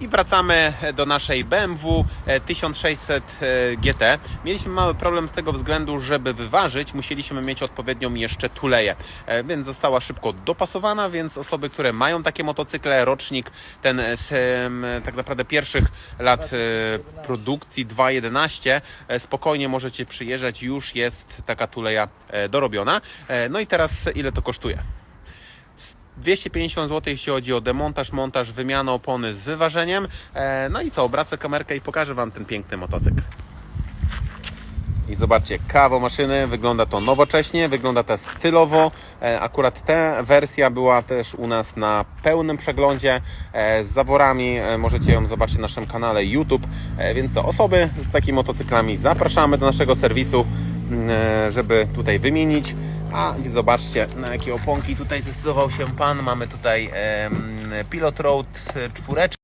I wracamy do naszej BMW e, 1600 e, GT. Mieliśmy mały problem z tego względu, żeby wyważyć, musieliśmy mieć odpowiednią jeszcze tuleję, E, więc została szybko dopasowana, więc osoby, które mają takie motocykle, rocznik ten z em, tak naprawdę pierwszych lat e, produkcji 2.11, e, spokojnie możecie przyjeżdżać, już jest taka tuleja e, dorobiona. E, No i teraz ile to kosztuje? 250 zł, jeśli chodzi o demontaż, montaż, wymianę opony z wyważeniem. E, No i co, obracę kamerkę i pokażę Wam ten piękny motocykl. I zobaczcie, kawo maszyny, wygląda to nowocześnie, wygląda to stylowo. E, Akurat ta wersja była też u nas na pełnym przeglądzie e, z zaworami. Możecie ją zobaczyć na naszym kanale YouTube. Więc co, osoby z takimi motocyklami zapraszamy do naszego serwisu, m, e, żeby tutaj wymienić. A i zobaczcie, na jakie oponki tutaj zdecydował się Pan. Mamy tutaj em, Pilot Road 4